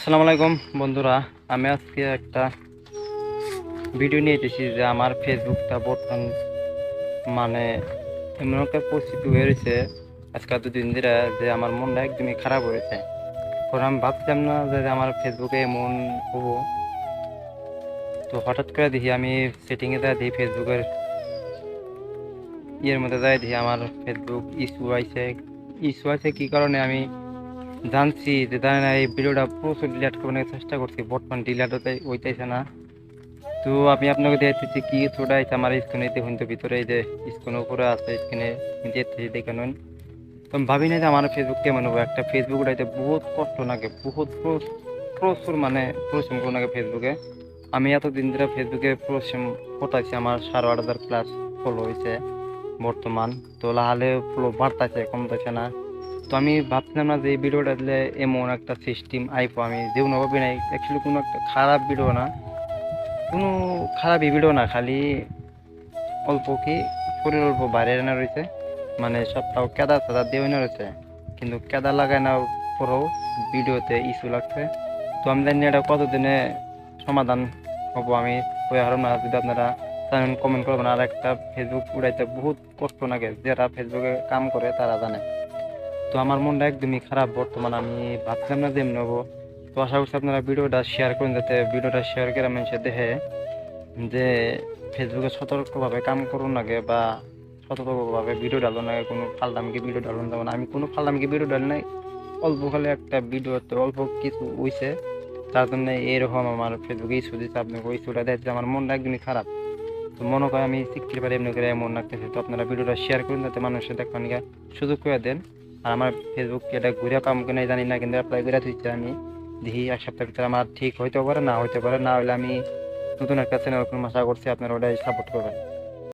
আসসালামু আলাইকুম, বন্ধুরা। আমি আজকে একটা ভিডিও নিয়ে এসেছি যে আমার ফেসবুকটা বর্তমান মানে এমন একটা পরিস্থিতি হয়ে রয়েছে আজকাল দুদিন ধরে যে আমার মনটা একদমই খারাপ হয়েছে। পরে আমি ভাবছিলাম না যে আমার ফেসবুকে এমন হব। তো হঠাৎ করে দেখি আমি সেটিংয়ে যাই দিই ফেসবুকের ইয়ের মধ্যে যাই, দেখি আমার ফেসবুক ইস্যু আছে। ইস্যু আছে কী কারণে আমি জানছি যে জানি না এই ভিডিওটা প্রচুর ডিলিট করবার চেষ্টা করছি বর্তমান ডিলিট হতে হইতেছে না। তো আমি আপনাকে দেখতেছি কি ছোটা আছে আমার স্ক্রিনে দেখুন তো ভিতরে এই যে স্ক্রিনের উপরে আছে স্ক্রিনে দেখতেছি, দেখে নুন। তো আমি ভাবি না যে আমার ফেসবুক কেমন হবে একটা ফেসবুক উঠাইতে বহুত কষ্ট লাগে, বহুত প্রচ- প্রচুর মানে পরিশ্রম করে লাগে ফেসবুকে আমি এতদিন ধরে ফেসবুকে পরিশ্রম কোথাইছি আমার সাড়ে আট হাজার প্লাস ফলো হয়েছে বর্তমান। তো লাহালে ফলো বাড়তেছে, কমতেছে না। তো আমি ভাবছিলাম না যে এই ভিডিওটা দিলে এমন একটা সিস্টেম আইপো আমি যেমন ভাবি নাই। অ্যাকচুয়ালি কোনো একটা খারাপ ভিডিও না। কোনো খারাপ ভিডিও না, খালি অল্প কি শরীর অল্প বাইরে না রয়েছে। মানে সবটাও কেদা তেদা দিয়ে না রয়েছে। কিন্তু কেদা লাগায় না পরেও ভিডিওতে ইস্যু লাগছে। তো আমি জানি এটা কতদিনে সমাধান হব। আমি ওই হারণ না যদি আপনারা কমেন্ট করবেন। আর একটা ফেসবুক উড়াইতে বহুত কষ্ট লাগে। যারা ফেসবুকে কাম করে, তারা জানে। তো আমার মনটা একদমই খারাপ। বর্তমান আমি ভাবছিলাম না যে হব। তো আশা করছি আপনারা ভিডিওটা শেয়ার করুন যাতে ভিডিওটা শেয়ার করে মানুষের দেখে যে ফেসবুকে সতর্কভাবে কাম করুন লাগে বা সতর্কভাবে ভিডিও ডালুন লাগে কোনো ফালদামকে ভিডিও ডালুন। যেমন আমি কোনো ফালদামকে ভিডিও ডাল নাই। অল্প খালি একটা ভিডিওতে অল্প কিছু হইছে। তার জন্য এরকম আমার ফেসবুকে ইস্যু দিচ্ছে আপনাকে ইস্যুটা দেখছে আমার মনটা একদমই খারাপ। তো মনে করে আমি শিখতে পারি এমনি করে এমন রাখতেছি তো আপনারা ভিডিওটা শেয়ার করুন যাতে মানুষের দেখবেন সুযোগ করে দেন। আর আমার ফেসবুক এটা ঘুরে পাম কিনা জানি না, কিন্তু অ্যাপ্লাই করে দিচ্ছি আমি। দেখি এক সপ্তাহের ভিতরে আমার ঠিক হইতে পারে, না হইতে পারে, না হলে আমি নতুন একটা চ্যানেল আশা করছি আপনারা ওটাই সাপোর্ট করবেন।